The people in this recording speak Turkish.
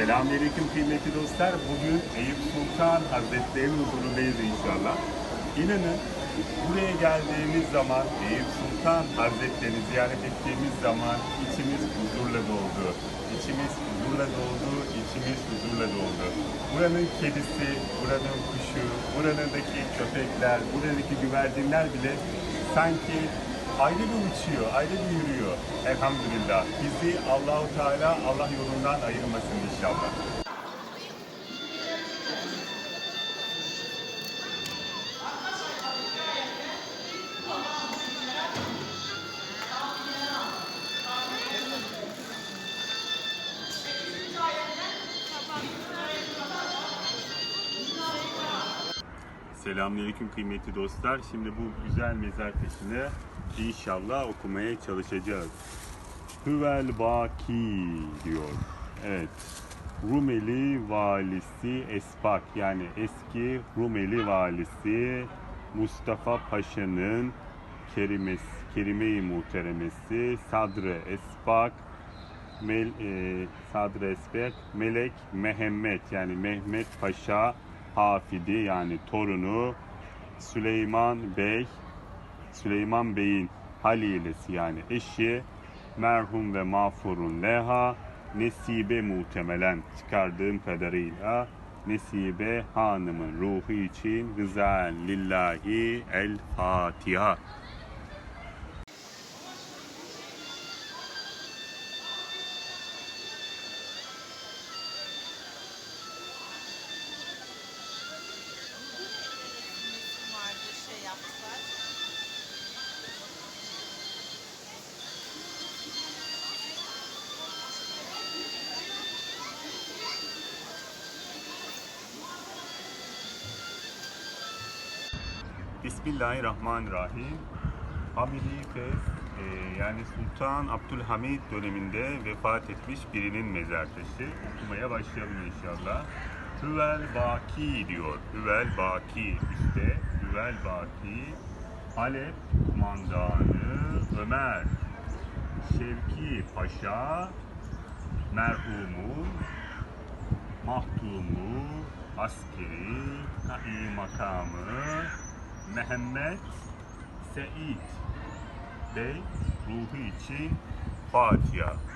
Selamünaleyküm kıymetli dostlar. Bugün Eyüp Sultan Hazretleri'nin huzurundayız inşallah. İnanın buraya geldiğimiz zaman, Eyüp Sultan Hazretleri'ni ziyaret ettiğimiz zaman içimiz huzurla doldu. İçimiz huzurla doldu, içimiz huzurla doldu. Buranın kedisi, buranın kuşu, buranındaki köpekler, buradaki güvercinler bile sanki ayrı bir uçuyor, ayrı bir yürüyor. Elhamdülillah. Bizi Allahu Teala Allah yolundan ayırmasın inşallah. Selamünaleyküm kıymetli dostlar. Şimdi bu güzel mezar taşını inşallah okumaya çalışacağız. Hüvel Baki diyor. Evet. Rumeli valisi Espak yani eski Rumeli valisi Mustafa Paşa'nın kerimes, kerime-i muhteremesi Sadrı Espak Mel, e, Sadrı Esbek Melek Mehmet yani Mehmet Paşa Hafidi yani torunu Süleyman Bey Süleyman Bey'in halilesi yani eşi merhum ve mağfurun leha nesibe muhtemelen çıkardığım kadarıyla Nesibe Hanım'ın ruhu için rıza lillahi el Fatiha. şey yaptılar. Bismillahirrahmanirrahim. Hamidi Fez e, yani Sultan Abdülhamid döneminde vefat etmiş birinin mezar taşı. Okumaya başlayalım inşallah. Hüvel Baki diyor. Hüvel Baki işte Hüvel Baki Halep kumandanı Ömer Şevki Paşa merhumu mahtumu askeri kai makamı Mehmet Seit Bey ruhu için Fatiha.